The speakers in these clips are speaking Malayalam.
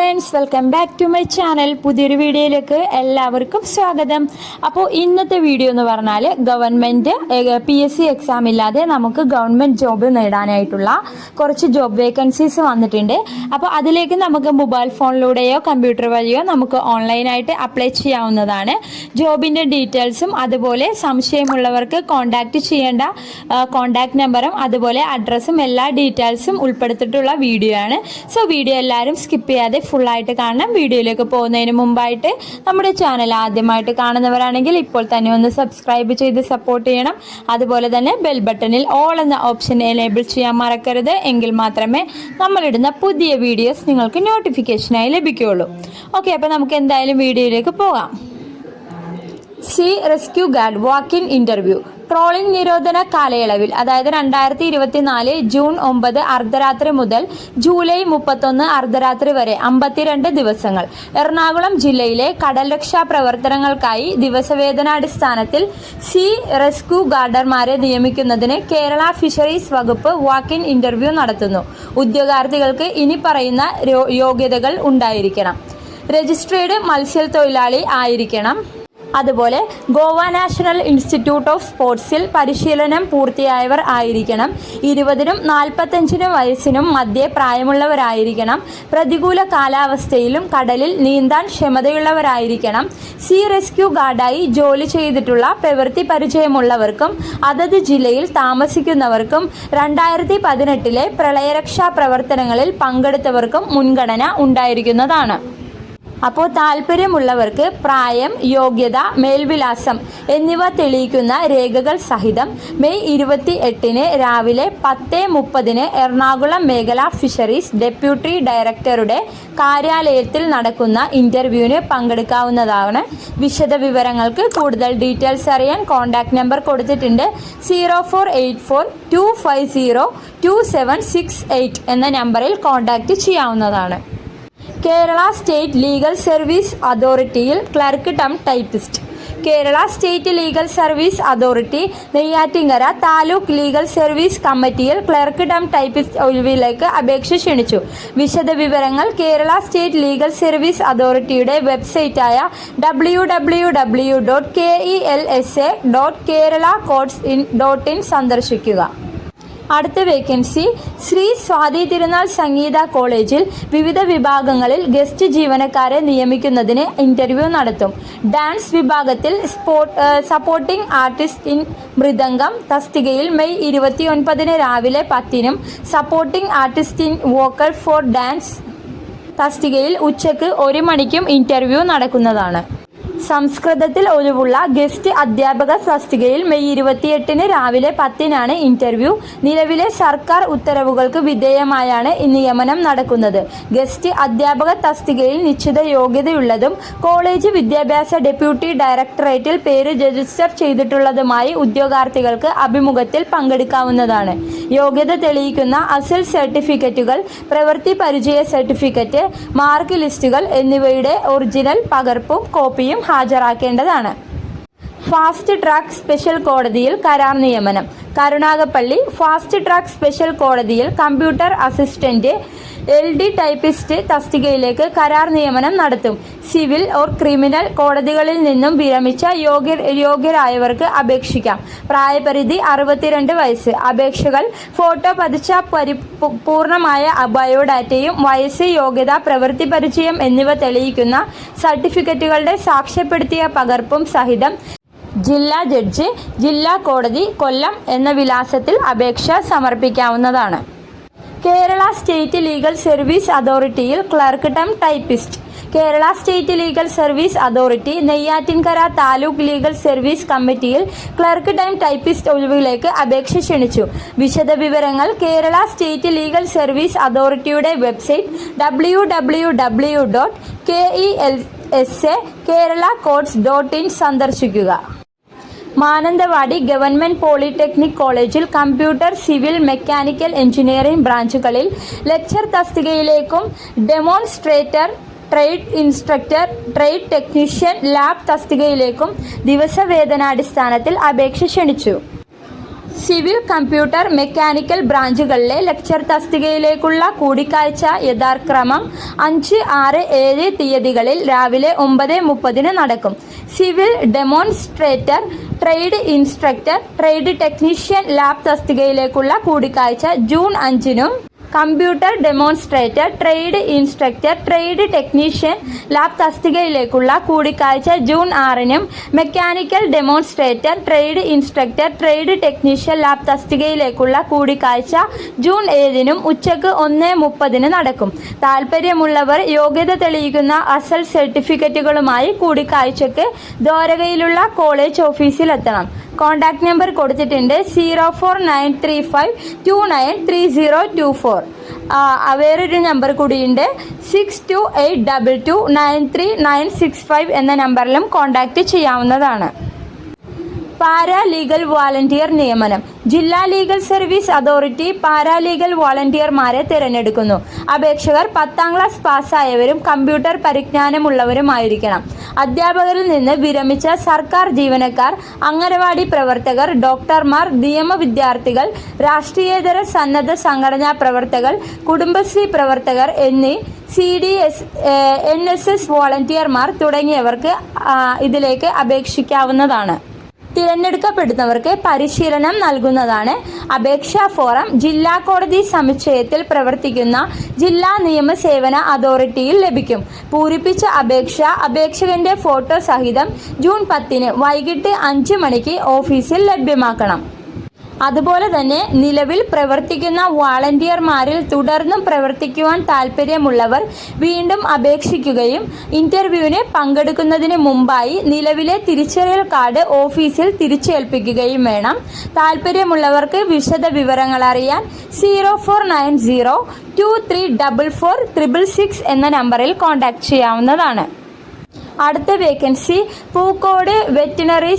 Friends welcome back to my channel പുതിയൊരു വീഡിയോയിലേക്ക് എല്ലാവർക്കും സ്വാഗതം. അപ്പോൾ ഇന്നത്തെ വീഡിയോ എന്ന് പറഞ്ഞാൽ government P S C exam ഇല്ലാതെ നമുക്ക് ഗവൺമെന്റ് ജോബ് നേടാനായിട്ടുള്ള കുറച്ച് ജോബ് വേക്കൻസീസ് വന്നിട്ടുണ്ട്. അപ്പോൾ അതിലേക്ക് നമുക്ക് മൊബൈൽ ഫോണിലൂടെയോ കമ്പ്യൂട്ടർ വഴിയോ നമുക്ക് ഓൺലൈനായിട്ട് അപ്ലൈ ചെയ്യാവുന്നതാണ്. ജോബിന്റെ ഡീറ്റെയിൽസും അതുപോലെ സംശയമുള്ളവർക്ക് കോൺടാക്റ്റ് ചെയ്യേണ്ട കോൺടാക്ട് നമ്പറും അതുപോലെ അഡ്രസ്സും എല്ലാ ഡീറ്റെയിൽസും ഉൾപ്പെടുത്തിയിട്ടുള്ള വീഡിയോ ആണ്. സോ വീഡിയോ എല്ലാവരും സ്കിപ്പ് ചെയ്യാതെ ഫുള്ളായിട്ട് കാണണം. വീഡിയോയിലേക്ക് പോകുന്നതിന് മുമ്പായിട്ട് നമ്മുടെ ചാനൽ ആദ്യമായിട്ട് കാണുന്നവരാണെങ്കിൽ ഇപ്പോൾ തന്നെ ഒന്ന് സബ്സ്ക്രൈബ് ചെയ്ത് സപ്പോർട്ട് ചെയ്യണം. അതുപോലെ തന്നെ ബെൽ ബട്ടണിൽ ഓൾ എന്ന ഓപ്ഷൻ എനേബിൾ ചെയ്യാൻ മറക്കരുത്. എങ്കിൽ മാത്രമേ നമ്മളിടുന്ന പുതിയ വീഡിയോസ് നിങ്ങൾക്ക് നോട്ടിഫിക്കേഷനായി ലഭിക്കുകയുള്ളൂ. ഓക്കെ അപ്പോൾ നമുക്ക് എന്തായാലും വീഡിയോയിലേക്ക് പോകാം. Sea rescue guard walk in interview trawling നിരോധന കാലയളവിൽ അതായത് രണ്ടായിരത്തി ഇരുപത്തിനാല് ജൂൺ ഒമ്പത് അർദ്ധരാത്രി മുതൽ ജൂലൈ മുപ്പത്തൊന്ന് അർദ്ധരാത്രി വരെ അമ്പത്തിരണ്ട് ദിവസങ്ങൾ. എറണാകുളം ജില്ലയിലെ കടൽ രക്ഷാ പ്രവർത്തനങ്ങൾക്കായി ദിവസവേതനാടിസ്ഥാനത്തിൽ സി റെസ്ക്യൂ ഗാർഡർമാരെ നിയമിക്കുന്നതിന് കേരള ഫിഷറീസ് വകുപ്പ് വാക്കിൻ ഇന്റർവ്യൂ നടത്തുന്നു. ഉദ്യോഗാർത്ഥികൾക്ക് ഇനി പറയുന്ന യോഗ്യതകൾ ഉണ്ടായിരിക്കണം. രജിസ്ട്രേഡ് മത്സ്യത്തൊഴിലാളി ആയിരിക്കണം. അതുപോലെ ഗോവ നാഷണൽ ഇൻസ്റ്റിറ്റ്യൂട്ട് ഓഫ് സ്പോർട്സിൽ പരിശീലനം പൂർത്തിയായവർ ആയിരിക്കണം. ഇരുപതിനും നാൽപ്പത്തഞ്ചിനും വയസ്സിനും മധ്യേ പ്രായമുള്ളവരായിരിക്കണം. പ്രതികൂല കാലാവസ്ഥയിലും കടലിൽ നീന്താൻ ക്ഷമതയുള്ളവരായിരിക്കണം. സീ റെസ്ക്യൂ ഗാർഡായി ജോലി ചെയ്തിട്ടുള്ള പ്രവൃത്തി പരിചയമുള്ളവർക്കും അതത് ജില്ലയിൽ താമസിക്കുന്നവർക്കും രണ്ടായിരത്തി പതിനെട്ടിലെ പ്രളയരക്ഷാ പ്രവർത്തനങ്ങളിൽ പങ്കെടുത്തവർക്കും മുൻഗണന ഉണ്ടായിരിക്കുന്നതാണ്. അപ്പോൾ താല്പര്യമുള്ളവർക്ക് പ്രായം യോഗ്യത മേൽവിലാസം എന്നിവ തെളിയിക്കുന്ന രേഖകൾ സഹിതം മെയ് ഇരുപത്തി എട്ടിന് രാവിലെ പത്ത് മുപ്പതിന് എറണാകുളം മേഖല ഫിഷറീസ് ഡെപ്യൂട്ടി ഡയറക്ടറുടെ കാര്യാലയത്തിൽ നടക്കുന്ന ഇന്റർവ്യൂവിന് പങ്കെടുക്കാവുന്നതാണ്. വിശദ വിവരങ്ങൾക്ക് കൂടുതൽ ഡീറ്റെയിൽസ് അറിയാൻ കോൺടാക്ട് നമ്പർ കൊടുത്തിട്ടുണ്ട് zero four eight four two five zero two seven six eight എന്ന നമ്പറിൽ കോൺടാക്റ്റ് ചെയ്യാവുന്നതാണ്. Kerala state legal service അതോറിറ്റിയിൽ clerk cum typist. Kerala state legal service authority Neyyattinkara taluk legal service കമ്മിറ്റിയിൽ ക്ലർക്ക് ഡം ടൈപ്പിസ്റ്റ് ഒഴിവിലേക്ക് അപേക്ഷ ക്ഷണിച്ചു. വിശദ വിവരങ്ങൾ കേരള സ്റ്റേറ്റ് ലീഗൽ സർവീസ് അതോറിറ്റിയുടെ വെബ്സൈറ്റായ W W W dot K E L S A dot Kerala codes in dot in സന്ദർശിക്കുക. അടുത്ത വേക്കൻസി ശ്രീ സ്വാതി തിരുനാൾ സംഗീത കോളേജിൽ വിവിധ വിഭാഗങ്ങളിൽ ഗസ്റ്റ് ജീവനക്കാരെ നിയമിക്കുന്നതിന് ഇന്റർവ്യൂ നടത്തും. ഡാൻസ് വിഭാഗത്തിൽ സപ്പോർട്ടിംഗ് ആർട്ടിസ്റ്റ് ഇൻ മൃദംഗം തസ്തികയിൽ മെയ് ഇരുപത്തിയൊൻപതിന് രാവിലെ പത്തിനും supporting artist in vocal for dance തസ്തികയിൽ ഉച്ചയ്ക്ക് ഒരു മണിക്കും ഇന്റർവ്യൂ നടക്കുന്നതാണ്. സംസ്കൃതത്തിൽ ഒഴിവുള്ള ഗസ്റ്റ് അധ്യാപക തസ്തികയിൽ മെയ് ഇരുപത്തിയെട്ടിന് രാവിലെ പത്തിനാണ് ഇന്റർവ്യൂ. നിലവിലെ സർക്കാർ ഉത്തരവുകൾക്ക് വിധേയമായാണ് നിയമനം നടക്കുന്നത്. ഗസ്റ്റ് അധ്യാപക തസ്തികയിൽ നിശ്ചിത യോഗ്യതയുള്ളതും കോളേജ് വിദ്യാഭ്യാസ ഡെപ്യൂട്ടി ഡയറക്ടറേറ്റിൽ പേര് രജിസ്റ്റർ ചെയ്തിട്ടുള്ളതുമായി ഉദ്യോഗാർത്ഥികൾക്ക് അഭിമുഖത്തിൽ പങ്കെടുക്കാവുന്നതാണ്. യോഗ്യത തെളിയിക്കുന്ന അസൽ സർട്ടിഫിക്കറ്റുകൾ പ്രവൃത്തി പരിചയ സർട്ടിഫിക്കറ്റ് മാർക്ക് ലിസ്റ്റുകൾ എന്നിവയുടെ ഒറിജിനൽ പകർപ്പും കോപ്പിയും ഹാജരാക്കേണ്ടതാണ് ഫാസ്റ്റ് ട്രാക്ക് സ്പെഷ്യൽ കോടതിയിൽ കരാർ നിയമനം. കരുണാകപ്പള്ളി ഫാസ്റ്റ് ട്രാക്ക് സ്പെഷ്യൽ കോടതിയിൽ computer assistant L D typist തസ്തികയിലേക്ക് കരാർ നിയമനം നടത്തും. സിവിൽ ഓർ ക്രിമിനൽ കോടതികളിൽ നിന്നും വിരമിച്ച യോഗ്യ യോഗ്യരായവർക്ക് അപേക്ഷിക്കാം. പ്രായപരിധി അറുപത്തിരണ്ട് വയസ്സ്. അപേക്ഷകൾ ഫോട്ടോ പതിച്ച പരി പൂർണമായ ബയോഡാറ്റയും വയസ്സ് യോഗ്യത പ്രവൃത്തി പരിചയം എന്നിവ തെളിയിക്കുന്ന സർട്ടിഫിക്കറ്റുകളുടെ സാക്ഷ്യപ്പെടുത്തിയ പകർപ്പും സഹിതം ജില്ലാ ജഡ്ജ് ജില്ലാ കോടതി കൊല്ലം എന്ന വിലാസത്തിൽ അപേക്ഷ സമർപ്പിക്കാവുന്നതാണ്. Kerala state legal service അതോറിറ്റിയിൽ clerk cum typist. Kerala state legal service authority Neyyattinkara taluk legal service കമ്മിറ്റിയിൽ ക്ലർക്ക് ടൈം ടൈപ്പിസ്റ്റ് ഒഴിവിലേക്ക് അപേക്ഷ ക്ഷണിച്ചു. വിശദ വിവരങ്ങൾ കേരള സ്റ്റേറ്റ് ലീഗൽ സർവീസ് അതോറിറ്റിയുടെ website W W W dot K E L S A Kerala codes dot in സന്ദർശിക്കുക. മാനന്തവാടി ഗവൺമെന്റ് പോളിടെക്നിക് കോളേജിൽ കമ്പ്യൂട്ടർ സിവിൽ മെക്കാനിക്കൽ എഞ്ചിനീയറിംഗ് ബ്രാഞ്ചുകളിൽ lecture തസ്തികയിലേക്കും demonstrator trade instructor trade technician lab തസ്തികയിലേക്കും ദിവസവേതനാടിസ്ഥാനത്തിൽ അപേക്ഷ ക്ഷണിച്ചു. സിവിൽ കമ്പ്യൂട്ടർ മെക്കാനിക്കൽ ബ്രാഞ്ചുകളിലെ ലെക്ചർ തസ്തികയിലേക്കുള്ള കൂടിക്കാഴ്ച യഥാക്രമം അഞ്ച് ആറ് ഏഴ് തീയതികളിൽ രാവിലെ ഒമ്പത് മുപ്പതിന് നടക്കും. Civil demonstrator trade instructor trade technician lab തസ്തികയിലേക്കുള്ള കൂടിക്കാഴ്ച ജൂൺ അഞ്ചിനും computer demonstrator trade instructor trade technician lab തസ്തികയിലേക്കുള്ള കൂടിക്കാഴ്ച ജൂൺ ആറിനും mechanical demonstrator trade instructor trade technician lab തസ്തികയിലേക്കുള്ള കൂടിക്കാഴ്ച ജൂൺ ഏഴിനും ഉച്ചയ്ക്ക് ഒന്ന് മുപ്പതിന് നടക്കും. താൽപ്പര്യമുള്ളവർ യോഗ്യത തെളിയിക്കുന്ന അസൽ സർട്ടിഫിക്കറ്റുകളുമായി കൂടിക്കാഴ്ചയ്ക്ക് ദ്വാരകയിലുള്ള കോളേജ് ഓഫീസിലെത്തണം. കോൺടാക്ട് നമ്പർ കൊടുത്തിട്ടുണ്ട് zero four nine three five two nine three zero two four വേറൊരു നമ്പർ കൂടിയുണ്ട് six two eight double two nine three nine six five എന്ന നമ്പറിലും കോൺടാക്റ്റ് ചെയ്യാവുന്നതാണ്. പാരാലീഗൽ വോളണ്ടിയർ നിയമനം. ജില്ലാ ലീഗൽ സർവീസ് അതോറിറ്റി പാരാലീഗൽ വോളണ്ടിയർമാരെ തിരഞ്ഞെടുക്കുന്നു. അപേക്ഷകർ പത്താം ക്ലാസ് പാസ്സായവരും കമ്പ്യൂട്ടർ പരിജ്ഞാനമുള്ളവരുമായിരിക്കണം. അധ്യാപകരിൽ നിന്ന് വിരമിച്ച സർക്കാർ ജീവനക്കാർ അംഗനവാടി പ്രവർത്തകർ ഡോക്ടർമാർ നിയമ വിദ്യാർത്ഥികൾ രാഷ്ട്രീയേതര സന്നദ്ധ സംഘടനാ പ്രവർത്തകർ കുടുംബശ്രീ പ്രവർത്തകർ എന്നീ C D S N S S വോളണ്ടിയർമാർ തുടങ്ങിയവർക്ക് ഇതിലേക്ക് അപേക്ഷിക്കാവുന്നതാണ്. തിരഞ്ഞെടുക്കപ്പെടുന്നവർക്ക് പരിശീലനം നൽകുന്നതാണ് അപേക്ഷാ ഫോറം. ജില്ലാ കോടതി സമുച്ചയത്തിൽ പ്രവർത്തിക്കുന്ന ജില്ലാ നിയമസേവന അതോറിറ്റിയിൽ ലഭിക്കും. പൂരിപ്പിച്ച അപേക്ഷ അപേക്ഷകന്റെ ഫോട്ടോ സഹിതം ജൂൺ പത്തിന് വൈകിട്ട് അഞ്ച് മണിക്ക് ഓഫീസിൽ ലഭ്യമാക്കണം. അതുപോലെ തന്നെ നിലവിൽ പ്രവർത്തിക്കുന്ന വാളണ്ടിയർമാരിൽ തുടർന്നും പ്രവർത്തിക്കുവാൻ താൽപ്പര്യമുള്ളവർ വീണ്ടും അപേക്ഷിക്കുകയും ഇന്റർവ്യൂവിന് പങ്കെടുക്കുന്നതിന് മുമ്പായി നിലവിലെ തിരിച്ചറിയൽ കാർഡ് ഓഫീസിൽ തിരിച്ചേൽപ്പിക്കുകയും വേണം. താൽപ്പര്യമുള്ളവർക്ക് വിശദ വിവരങ്ങൾ അറിയാൻ zero four nine zero two three double four triple six എന്ന നമ്പറിൽ കോൺടാക്ട് ചെയ്യാവുന്നതാണ്. അടുത്ത വേക്കൻസി പൂക്കോട് വെറ്റിനറി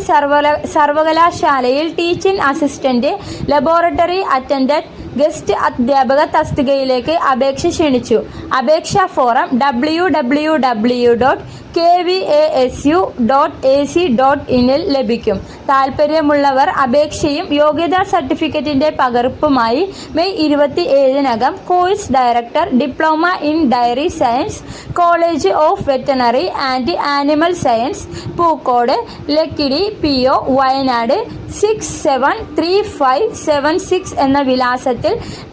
സർവകലാശാലയിൽ teaching assistant laboratory attendant guest അധ്യാപക തസ്തികയിലേക്ക് അപേക്ഷ ക്ഷണിച്ചു. അപേക്ഷാ form W W W dot K V A S U dot A C dot ഇനിൽ ലഭിക്കും. താൽപ്പര്യമുള്ളവർ അപേക്ഷയും യോഗ്യതാ സർട്ടിഫിക്കറ്റിന്റെ പകർപ്പുമായി മെയ് ഇരുപത്തി ഏഴിനകം course director diploma in dairy science college of veterinary and animal science Pookode Lakkidi P O Wayanad six seven three five seven six എന്ന വിലാസത്തിൽ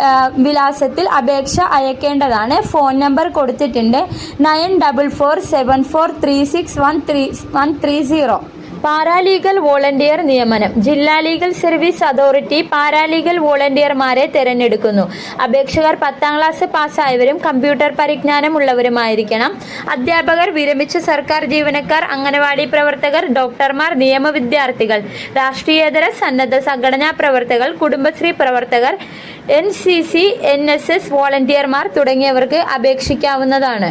ആ, വിലാസത്തിൽ അപേക്ഷ അയക്കേണ്ടതാണ്. ഫോൺ നമ്പർ കൊടുത്തിട്ടുണ്ട്. Nine double four seven four three six one three one three zero. Paralegal volunteer നിയമനം. ജില്ലാ ലീഗൽ സർവീസ് അതോറിറ്റി പാരാലീഗൽ വോളണ്ടിയർമാരെ തിരഞ്ഞെടുക്കുന്നു. അപേക്ഷകർ പത്താം ക്ലാസ് പാസ്സായവരും കമ്പ്യൂട്ടർ പരിജ്ഞാനം ഉള്ളവരുമായിരിക്കണം അധ്യാപകർ വിരമിച്ച സർക്കാർ ജീവനക്കാർ അംഗനവാടി പ്രവർത്തകർ ഡോക്ടർമാർ നിയമ വിദ്യാർത്ഥികൾ രാഷ്ട്രീയേതര സന്നദ്ധ സംഘടനാ പ്രവർത്തകർ കുടുംബശ്രീ പ്രവർത്തകർ N C C N S S വോളണ്ടിയർമാർ തുടങ്ങിയവർക്ക് അപേക്ഷിക്കാവുന്നതാണ്.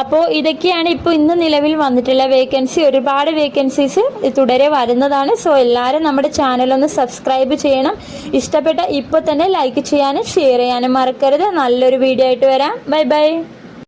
അപ്പോൾ ഇതൊക്കെയാണ് ഇപ്പോൾ ഇന്ന് നിലവിൽ വന്നിട്ടുള്ള വേക്കൻസി ഒരുപാട് വേക്കൻസീസ് തുടരെ വരുന്നതാണ്. സോ എല്ലാവരും നമ്മുടെ ചാനലൊന്ന് സബ്സ്ക്രൈബ് ചെയ്യണം. ഇഷ്ടപ്പെട്ട ഇപ്പോൾ തന്നെ ലൈക്ക് ചെയ്യാനും ഷെയർ ചെയ്യാനും മറക്കരുത്. നല്ലൊരു വീഡിയോ ആയിട്ട് വരാം. Bye bye